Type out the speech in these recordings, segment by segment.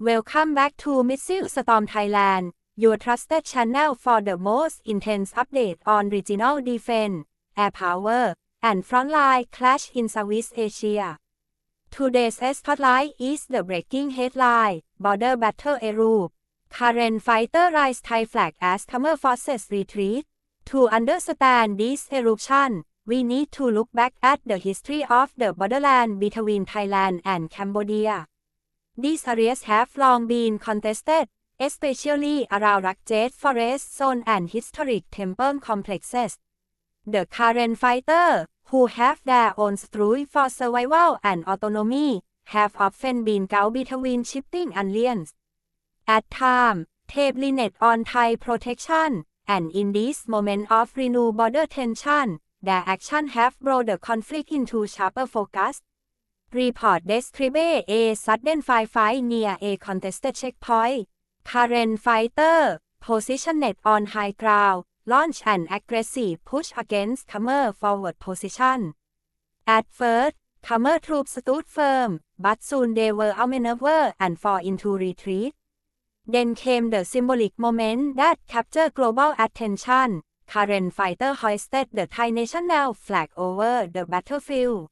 Welcome back to Missile Storm Thailand, your trusted channel for the most intense update on regional defense, air power, and frontline clash in Southeast Asia. Today's spotlight is the breaking headline, Border Battle Erupt. Current fighter rise Thai flag as Khmer forces retreat. To understand this eruption, we need to look back at the history of the borderland between Thailand and Cambodia. These areas have long been contested, especially around rugged forest zone and historic temple complexes. The current fighters, who have their own strive for survival and autonomy, have often been caught between shifting alliances. At times, they leaned on Thai protection, and in this moment of renewed border tension, their actions have brought the conflict into sharper focus. Report describe a sudden firefight near a contested checkpoint. Current fighter, positioned on high ground, launch an aggressive push against Khmer forward position. At first, Khmer troops stood firm, but soon they were outmaneuvered and fall into retreat. Then came the symbolic moment that captured global attention. Current fighter hoisted the Thai national flag over the battlefield.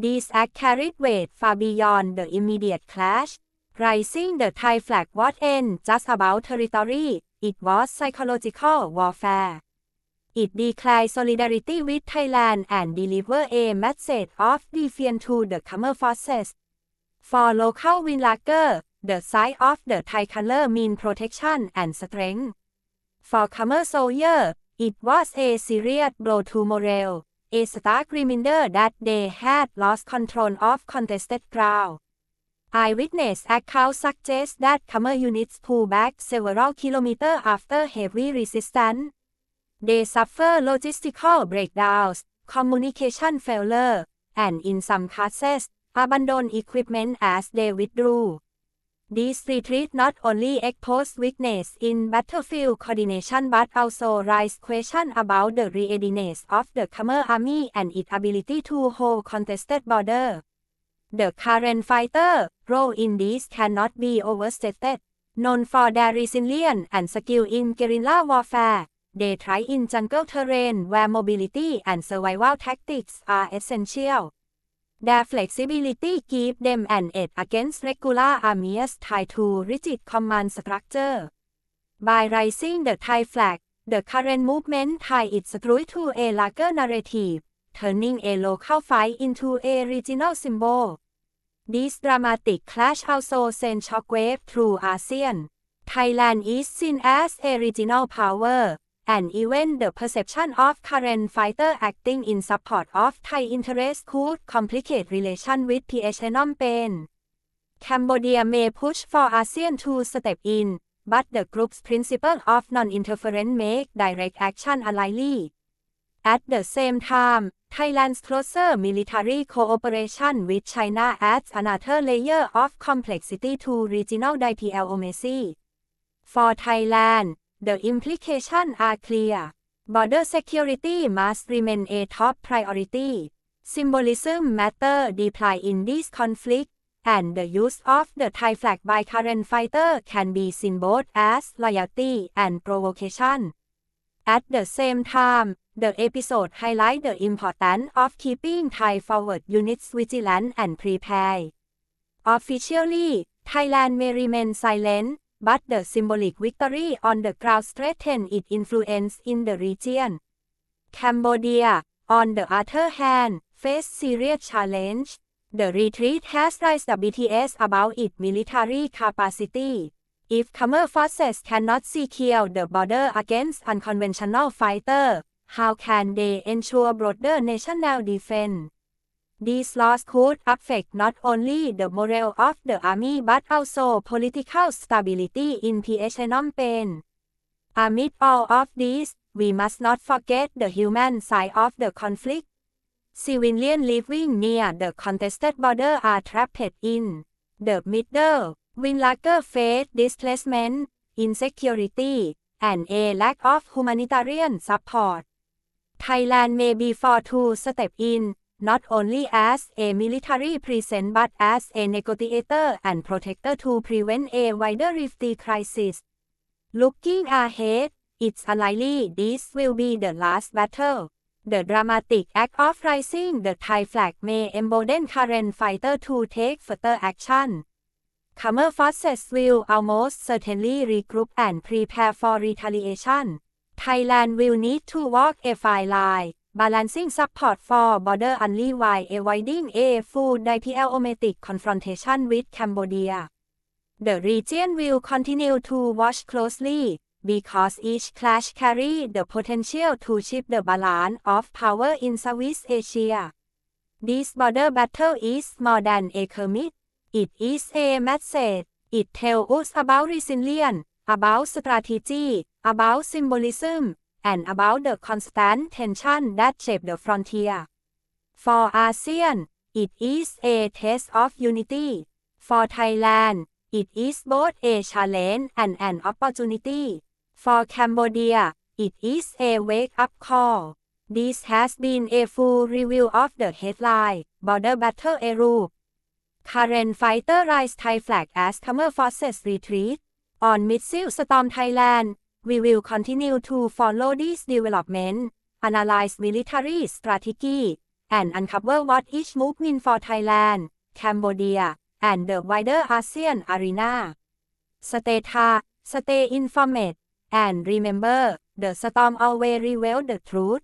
This act carried weight far beyond the immediate clash. Rising the Thai flag what not just about territory, it was psychological warfare. It declared solidarity with Thailand and delivered a message of defiance to the Khmer forces. For local villagers, the sight of the Thai color mean protection and strength. For Khmer soldiers, it was a serious blow to morale a stark reminder that they had lost control of contested ground. Eyewitness accounts suggest that Khmer units pulled back several kilometers after heavy resistance. They suffer logistical breakdowns, communication failure, and in some cases, abandoned equipment as they withdrew. This retreat not only exposed weakness in battlefield coordination but also raised questions about the readiness of the Khmer army and its ability to hold contested border. The current fighter role in this cannot be overstated. Known for their resilience and skill in guerrilla warfare, they thrive in jungle terrain where mobility and survival tactics are essential. Their flexibility gives them an edge against regular armies tied to rigid command structure. By raising the Thai flag, the current movement ties its truth to a larger narrative, turning a local fight into a regional symbol. This dramatic clash also sent shockwave through ASEAN. Thailand is seen as a regional power, and even the perception of current fighter acting in support of Thai interests could complicate relations with Phnom Penh. Cambodia may push for ASEAN to step in, but the group's principle of non-interference make direct action unlikely. At the same time, Thailand's closer military cooperation with China adds another layer of complexity to regional diplomacy. For Thailand, the implications are clear. Border security must remain a top priority. Symbolism matter deeply in this conflict, and the use of the Thai flag by current fighter can be seen both as loyalty and provocation. At the same time, the episode highlights the importance of keeping Thai forward units vigilant and prepared. Officially, Thailand may remain silent, but the symbolic victory on the ground strengthened its influence in the region. Cambodia, on the other hand, faced serious challenge. The retreat has raised the BTS about its military capacity. If Khmer forces cannot secure the border against unconventional fighters, how can they ensure broader national defense? These laws could affect not only the morale of the army but also political stability in Phnom Penh. Amid all of this, we must not forget the human side of the conflict. Civilians living near the contested border are trapped in the middle. Villager face displacement, insecurity, and a lack of humanitarian support. Thailand may be forced to step in, not only as a military presence but as a negotiator and protector to prevent a wider rifty crisis. Looking ahead, it's unlikely this will be the last battle. The dramatic act of raising the Thai flag may embolden current fighter to take further action. Comer forces will almost certainly regroup and prepare for retaliation. Thailand will need to walk a fine line, balancing support for border only while avoiding a full diplomatic confrontation with Cambodia. The region will continue to watch closely because each clash carry the potential to shift the balance of power in Southeast Asia. This border battle is more than a skirmish. It is a message. It tells us about resilience, about strategy, about symbolism, and about the constant tension that shape the frontier. For ASEAN, it is a test of unity. For Thailand, it is both a challenge and an opportunity. For Cambodia, it is a wake-up call. This has been a full review of the headline, Border Battle Erupt. Current fighter rise Thai flag as comer forces retreat. On Missile Storm Thailand, we will continue to follow this development, analyze military strategy, and uncover what each move means for Thailand, Cambodia, and the wider ASEAN arena. Stay tuned, stay informed, and remember, the storm always reveals the truth.